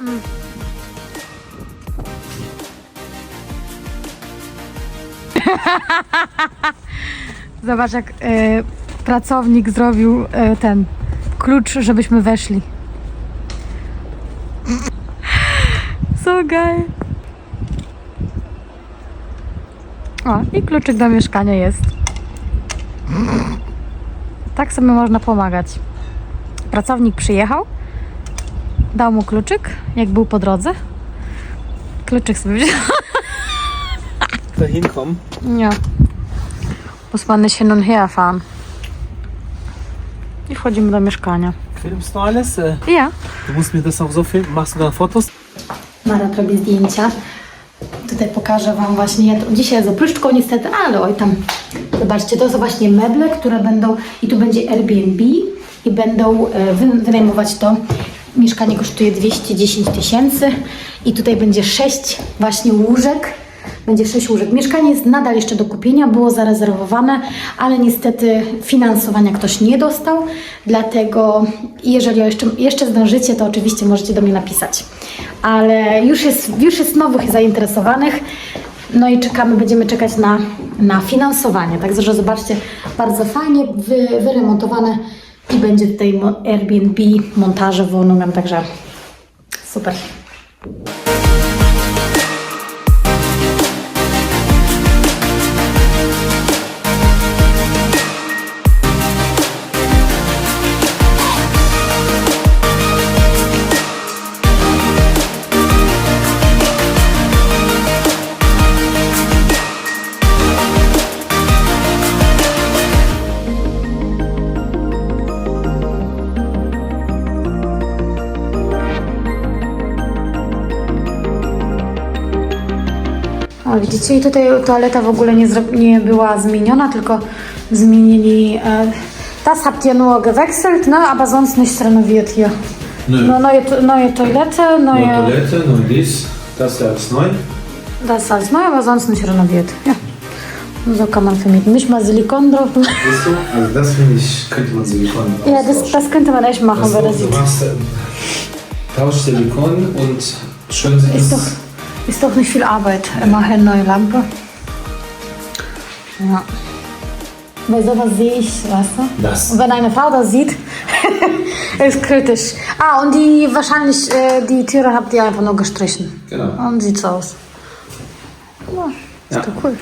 Zobacz, jak y, pracownik zrobił y, ten klucz, żebyśmy weszli. So geil. O, i kluczyk do mieszkania jest. Tak sobie można pomagać. Pracownik przyjechał, dał mu kluczyk, jak był po drodze. Kluczyk sobie wziął. Da hinkommen. Ja. Hin und her fahren. I wchodzimy do mieszkania. Filmst du alles? Ja. Du musst mir das auch so filmen. Machst du da Fotos? Marat robi zdjęcia. Tutaj pokażę Wam właśnie, ja to, dzisiaj jest opryszczką niestety, ale oj tam, zobaczcie, to są właśnie meble, które będą, i tu będzie Airbnb i będą e, wy, wynajmować to. Mieszkanie kosztuje 210 tysięcy i tutaj będzie 6 właśnie łóżek. Będzie 6 łóżek. Mieszkanie jest nadal jeszcze do kupienia, było zarezerwowane, ale niestety finansowania ktoś nie dostał, dlatego jeżeli jeszcze, jeszcze zdążycie, to oczywiście możecie do mnie napisać. Ale już jest, już jest nowych zainteresowanych, no i czekamy, będziemy czekać na, na finansowanie. Także zobaczcie, bardzo fajnie wy, wyremontowane i będzie tutaj Airbnb, montaże Wohnungen, także super. O, widzicie, i tutaj toaleta w ogóle nie, nie była zmieniona, tylko zmienili. E, das habt ihr nur gewechselt, ne? aber sonst nichts renoviert hier. Nö. No, neue, To- neue Toilette, Neue neue. Toilette, neu dies, das ist alles neu. Das ist alles neu, aber sonst nicht renoviert. Ja. So kann man vermieten. Nicht mal Silikon drauf. Siehst du? Also das finde ich, könnte man Silikon Ja, das, das könnte man echt machen, das wenn das du sieht. machst, ähm, tausch Silikon und schön sieht Ist es. doch, ist doch nicht viel Arbeit. Immerhin neue Lampe. Ja. Bei sowas sehe ich, weißt du? Das. Und wenn eine Frau das sieht, ist kritisch. Ah, und die wahrscheinlich, äh, die Tiere habt ihr einfach nur gestrichen. Genau. Und sieht so aus. Ja, ist Ja. doch cool.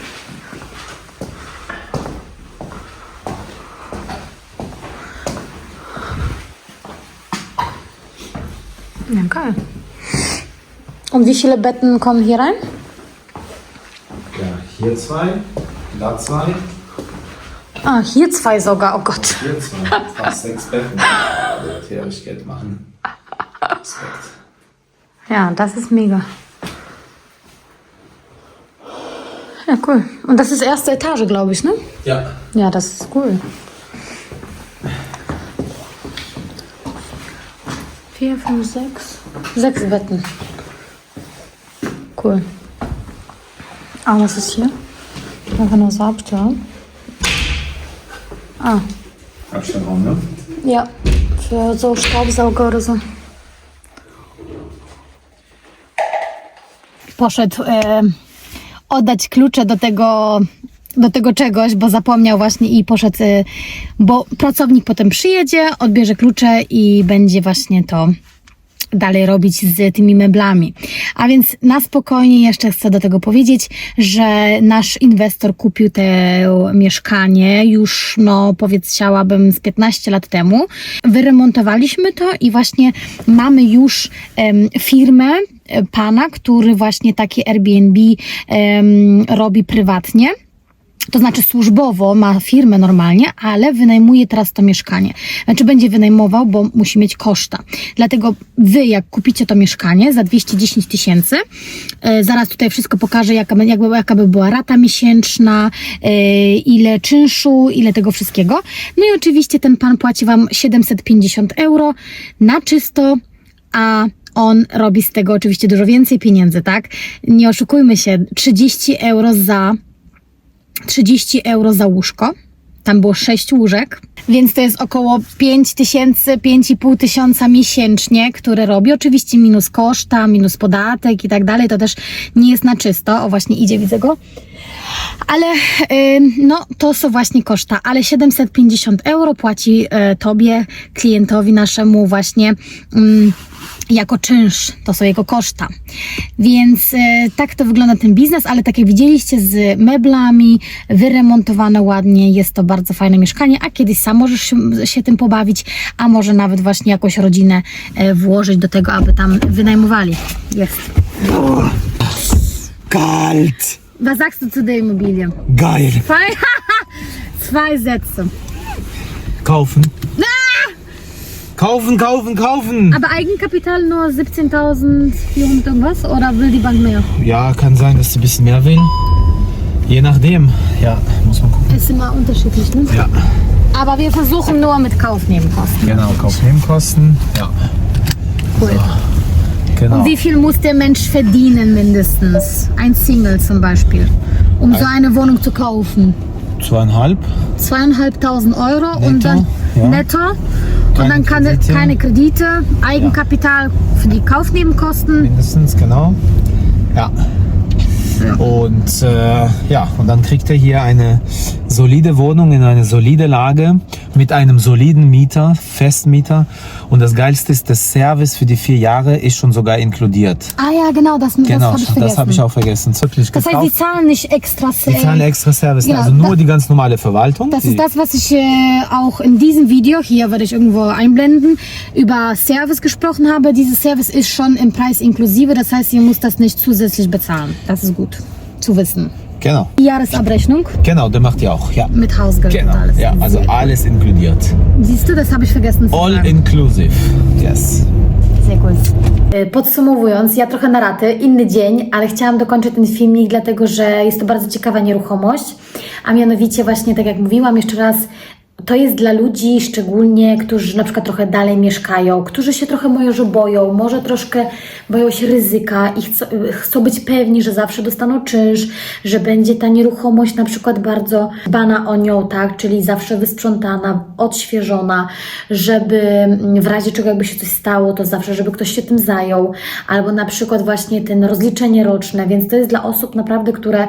Ja, geil. Und wie viele Betten kommen hier rein? Ja, hier zwei, da zwei, Ah, hier zwei sogar, oh Gott. hier zwei. Fast sechs Betten. Ich Geld machen. Respekt. Ja, das ist mega. Ja, cool. Und das ist erste Etage, glaube ich, ne? Ja. Ja, das ist cool. Vier, fünf, sechs. Sechs Betten. Ah, was ist hier? Einfach nur Saabter. Ah, Abstellraum, ne? ja. Für so Staubsauger oder so. Poszedł e, oddać klucze do tego, do tego czegoś, bo zapomniał właśnie i poszedł, e, bo pracownik potem przyjedzie, odbierze klucze i będzie właśnie to dalej robić z tymi meblami. A więc na spokojnie jeszcze chcę do tego powiedzieć, że nasz inwestor kupił to mieszkanie już, no powiedziałabym, z 15 lat temu. Wyremontowaliśmy to i właśnie mamy już em, firmę e, pana, który właśnie takie Airbnb em, robi prywatnie to znaczy służbowo ma firmę normalnie, ale wynajmuje teraz to mieszkanie. Znaczy będzie wynajmował, bo musi mieć koszta. Dlatego wy, jak kupicie to mieszkanie za 210 tysięcy, e, zaraz tutaj wszystko pokażę, jaka, by- jakby, jaka by była rata miesięczna, e, ile czynszu, ile tego wszystkiego. No i oczywiście ten pan płaci wam 750 euro na czysto, a on robi z tego oczywiście dużo więcej pieniędzy, tak? Nie oszukujmy się, 30 euro za 30 euro za łóżko. tam było 6 łóżek, więc to jest około 5 tysięcy, 5,5 tysiąca miesięcznie, które robi. Oczywiście minus koszta, minus podatek i tak dalej, to też nie jest na czysto. O, właśnie idzie, widzę go. Ale no, to są właśnie koszta, ale 750 euro płaci e, tobie, klientowi naszemu właśnie jako czynsz, to są jego koszta. Więc e, tak to wygląda ten biznes, ale tak jak widzieliście z meblami, wyremontowane ładnie, jest to bardzo fajne mieszkanie, a kiedyś sam możesz się, się tym pobawić, a może nawet właśnie jakąś rodzinę e, włożyć do tego, aby tam wynajmowali. Jest. Kalt. Was sagst du zu der Immobilie? Geil. Zwei, zwei Sätze. Kaufen. Kaufen, kaufen, kaufen. Aber Eigenkapital nur 17.400 irgendwas oder will die Bank mehr? Ja, kann sein, dass sie ein bisschen mehr will. Je nachdem. Ja, muss man gucken. Ist immer unterschiedlich, ne? Ja, Aber wir versuchen nur mit Kaufnebenkosten. genau. Kaufnebenkosten. Ja, Cool. genau. Und wie viel muss der Mensch verdienen mindestens? Ein Single zum Beispiel. Um so eine Wohnung zu kaufen. Zweieinhalb. Zweieinhalbtausend Euro und Netto, dann ja. netto. Und dann kann Kredite. keine Kredite, Eigenkapital für die Kaufnebenkosten. Mindestens, genau. Ja. Und äh, ja, und dann kriegt er hier eine solide Wohnung in eine solide Lage mit einem soliden Mieter, Festmieter. Und das Geilste ist, der Service für die vier Jahre ist schon sogar inkludiert. Ah ja, genau, das, das Genau, habe ich vergessen. das habe ich auch vergessen. Wirklich Das heißt, die zahlen nicht extra Die zahlen extra Service, Genau, also nur da- die ganz normale Verwaltung. Das ist das, was ich äh, auch in diesem Video, hier werde ich irgendwo einblenden, über Service gesprochen habe. Dieses Service ist schon im Preis inklusive, das heißt, ihr müsst das nicht zusätzlich bezahlen. Das ist gut zu wissen. Genau, Die Jahresabrechnung genau, der macht die auch. Ja, mit Hausgeld genau. und alles. Ja, also alles inkludiert. Siehst du, das habe ich vergessen zu All sagen. inclusive. Yes. Sehr cool. E, Podsumowując, ja trochę na raty, inny dzień, ale chciałam dokończyć ten filmik, dlatego że jest to bardzo ciekawa nieruchomość, a mianowicie właśnie, tak jak mówiłam, jeszcze raz, to jest dla ludzi szczególnie, którzy na przykład trochę dalej mieszkają, którzy się trochę może boją, może troszkę boją się ryzyka i chcą, chcą być pewni, że zawsze dostaną czynsz, że będzie ta nieruchomość na przykład bardzo dbana o nią, tak, czyli zawsze wysprzątana, odświeżona, żeby w razie czego jakby się coś stało, to zawsze, żeby ktoś się tym zajął, albo na przykład właśnie ten rozliczenie roczne, więc to jest dla osób naprawdę, które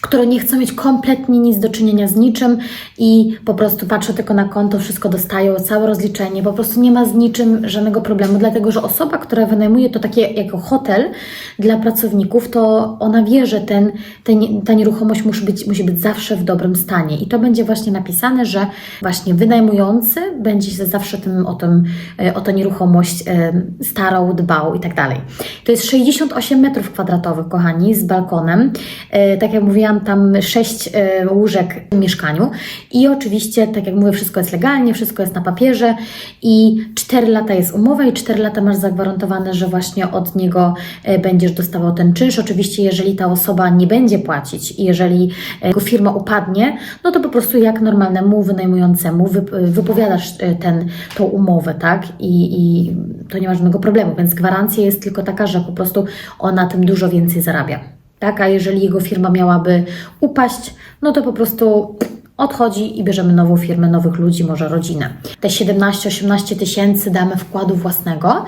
które nie chcą mieć kompletnie nic do czynienia z niczym i po prostu patrzą tylko na konto, wszystko dostają, całe rozliczenie, po prostu nie ma z niczym żadnego problemu, dlatego że osoba, która wynajmuje to takie jako hotel dla pracowników, to ona wie, że ten, ten, ta nieruchomość musi być, musi być zawsze w dobrym stanie i to będzie właśnie napisane, że właśnie wynajmujący będzie się zawsze tym, o, tym, e, o tę nieruchomość e, starał, dbał i tak dalej. To jest 68 metrów kwadratowych, kochani, z balkonem. E, Tak jak mówiłam, tam 6 łóżek w mieszkaniu i oczywiście, tak jak mówię, wszystko jest legalnie, wszystko jest na papierze i 4 lata jest umowa i 4 lata masz zagwarantowane, że właśnie od niego e, będziesz dostawał ten czynsz. Oczywiście, jeżeli ta osoba nie będzie płacić i jeżeli e, jego firma upadnie, no to po prostu jak normalnemu wynajmującemu wyp- wypowiadasz e, ten, tą umowę, tak? I, I to nie ma żadnego problemu, więc gwarancja jest tylko taka, że po prostu on na tym dużo więcej zarabia. Tak, a jeżeli jego firma miałaby upaść, no to po prostu odchodzi i bierzemy nową firmę, nowych ludzi, może rodzinę. Te 17-18 tysięcy damy wkładu własnego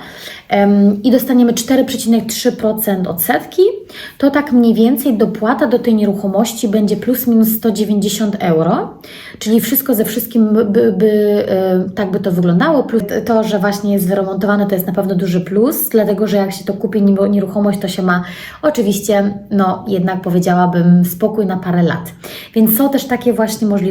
i dostaniemy 4,3% odsetki, to tak mniej więcej dopłata do tej nieruchomości będzie plus minus 190 euro, czyli wszystko ze wszystkim by, by, by e, tak by to wyglądało, plus to, że właśnie jest wyremontowane, to jest na pewno duży plus, dlatego, że jak się to kupi nieruchomość, to się ma oczywiście, no jednak powiedziałabym, spokój na parę lat. Więc są też takie właśnie możliwości.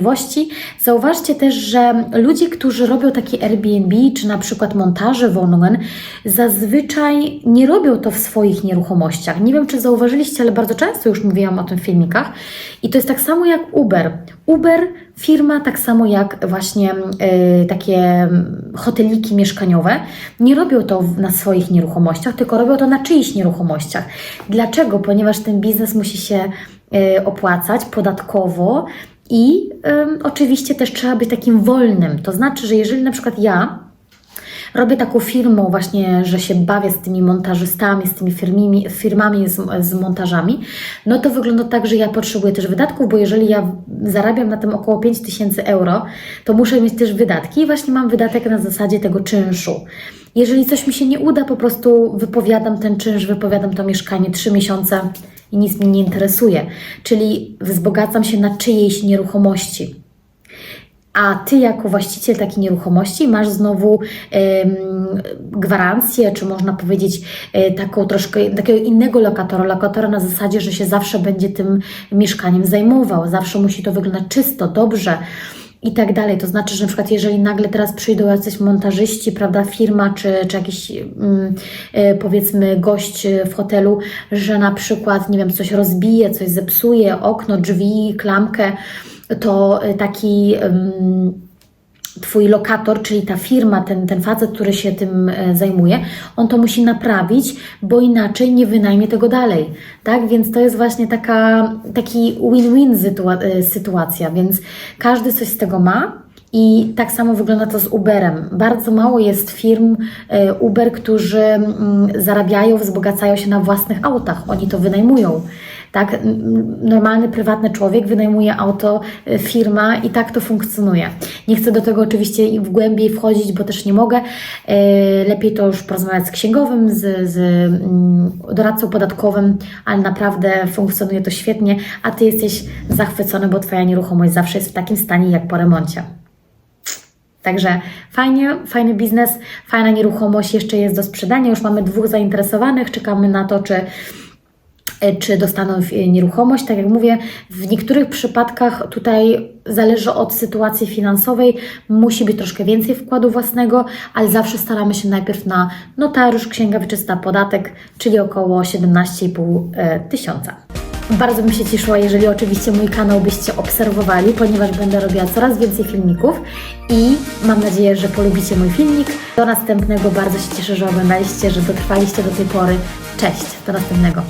Zauważcie też, że ludzie, którzy robią takie Airbnb, czy na przykład montaże Wohnungen, zazwyczaj nie robią to w swoich nieruchomościach. Nie wiem, czy zauważyliście, ale bardzo często już mówiłam o tym w filmikach. I to jest tak samo jak Uber. Uber, firma, tak samo jak właśnie y, takie hoteliki mieszkaniowe, nie robią to na swoich nieruchomościach, tylko robią to na czyichś nieruchomościach. Dlaczego? Ponieważ ten biznes musi się y, opłacać podatkowo i oczywiście też trzeba być takim wolnym. To znaczy, że jeżeli na przykład ja robię taką firmą właśnie, że się bawię z tymi montażystami, z tymi firmami, firmami z, z montażami, no to wygląda tak, że ja potrzebuję też wydatków, bo jeżeli ja zarabiam na tym około 5000 euro, to muszę mieć też wydatki i właśnie mam wydatek na zasadzie tego czynszu. Jeżeli coś mi się nie uda, po prostu wypowiadam ten czynsz, wypowiadam to mieszkanie trzy miesiące i nic mnie nie interesuje. Czyli wzbogacam się na czyjejś nieruchomości. A ty, jako właściciel takiej nieruchomości, masz znowu em, gwarancję, czy można powiedzieć e, taką troszkę takiego innego lokatora, lokatora na zasadzie, że się zawsze będzie tym mieszkaniem zajmował, zawsze musi to wyglądać czysto, dobrze i tak dalej. To znaczy, że na przykład jeżeli nagle teraz przyjdą jacyś montażyści, prawda, firma czy, czy jakiś mm, e, powiedzmy gość w hotelu, że na przykład, nie wiem, coś rozbije, coś zepsuje, okno, drzwi, klamkę, to e, taki em, Twój lokator, czyli ta firma, ten, ten facet, który się tym e, zajmuje, on to musi naprawić, bo inaczej nie wynajmie tego dalej. Tak? Więc to jest właśnie taka, taki win-win sytua- e, sytuacja, więc każdy coś z tego ma. I tak samo wygląda to z Uberem. Bardzo mało jest firm e, Uber, którzy mm, zarabiają, wzbogacają się na własnych autach. Oni to wynajmują. Tak, normalny, prywatny człowiek wynajmuje auto, y, firma i tak to funkcjonuje. Nie chcę do tego oczywiście w głębiej wchodzić, bo też nie mogę. Y, Lepiej to już porozmawiać z księgowym, z, z mm, doradcą podatkowym, ale naprawdę funkcjonuje to świetnie, a Ty jesteś zachwycony, bo Twoja nieruchomość zawsze jest w takim stanie jak po remoncie. Także fajnie, fajny biznes, fajna nieruchomość jeszcze jest do sprzedania. Już mamy dwóch zainteresowanych, czekamy na to, czy czy dostaną e, nieruchomość. Tak jak mówię, w niektórych przypadkach tutaj zależy od sytuacji finansowej, musi być troszkę więcej wkładu własnego, ale zawsze staramy się najpierw na notariusz, księga wieczysta, podatek, czyli około 17,5 e, tysiąca. Bardzo bym się cieszyła, jeżeli oczywiście mój kanał byście obserwowali, ponieważ będę robiła coraz więcej filmików i mam nadzieję, że polubicie mój filmik. Do następnego, bardzo się cieszę, że oglądaliście, że dotrwaliście do tej pory. Cześć, do następnego.